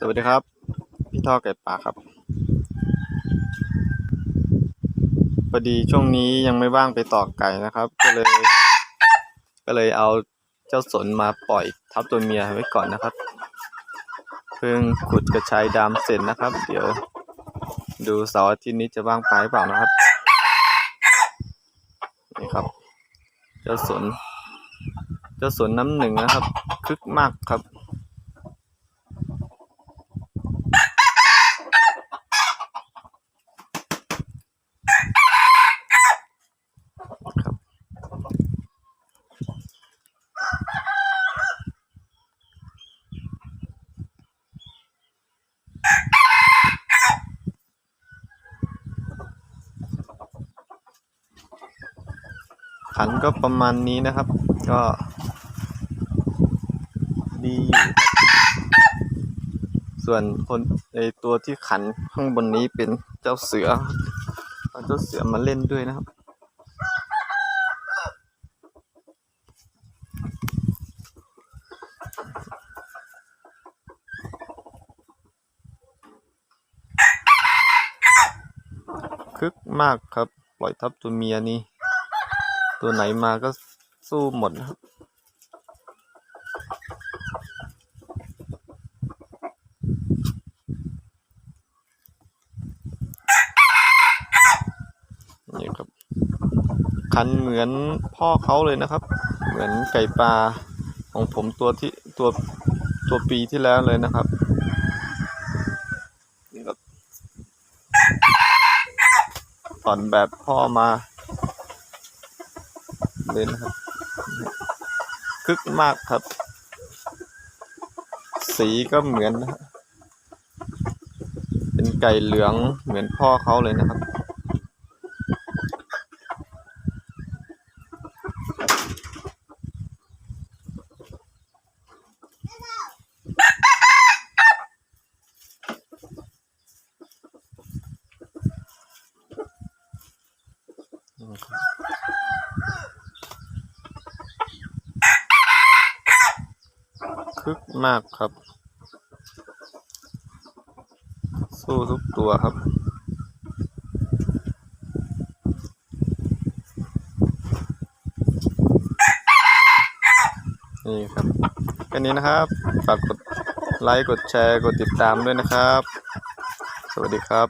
สวัสดีครับ พี่ท่อไก่ป่าครับพอดีช่วงนี้ยังไม่ว่างไปต่อไก่นะครับ ก็เลย ก็เลยเอาเจ้าสนมาปล่อยทับตัวเมียไว้ก่อนนะครับ เพิ่งขุดกระชายดำเสร็จนะครับ เดี๋ยว ดูเสาร์อาทิตย์นี้จะว่างไปหรือเปล่านะครับนี่ครับ เจ้าสน เจ้าสนน้ำหนึ่งนะครับ คึกมากครับ ขันก็ประมาณนี้นะครับ ก็ดีอยู่ส่วนคนไอตัวที่ขันข้างบนนี้เป็นเจ้าเสือเอาเจ้าเสือมาเล่นด้วยนะครับ คึกมากครับ ปล่อยทับตัวเมียนี่ ตัวไหนมาก็สู้หมดนะครับ นี่ครับ คันเหมือนพ่อเขาเลยนะครับ เหมือนไก่ปลาของผมตัวที่ตัวตัวปีที่แล้วเลยนะครับนี่ครับถอนแบบพ่อมา เลยนะครับ คึกมากครับ สีก็เหมือนนะเป็นไก่เหลืองเหมือนพ่อเขาเลยนะครับ คึกมากครับ สู้ทุกตัวครับ นี่ครับแค่นี้นะครับ ฝากกดไลค์ กดแชร์ กดติดตามด้วยนะครับ สวัสดีครับ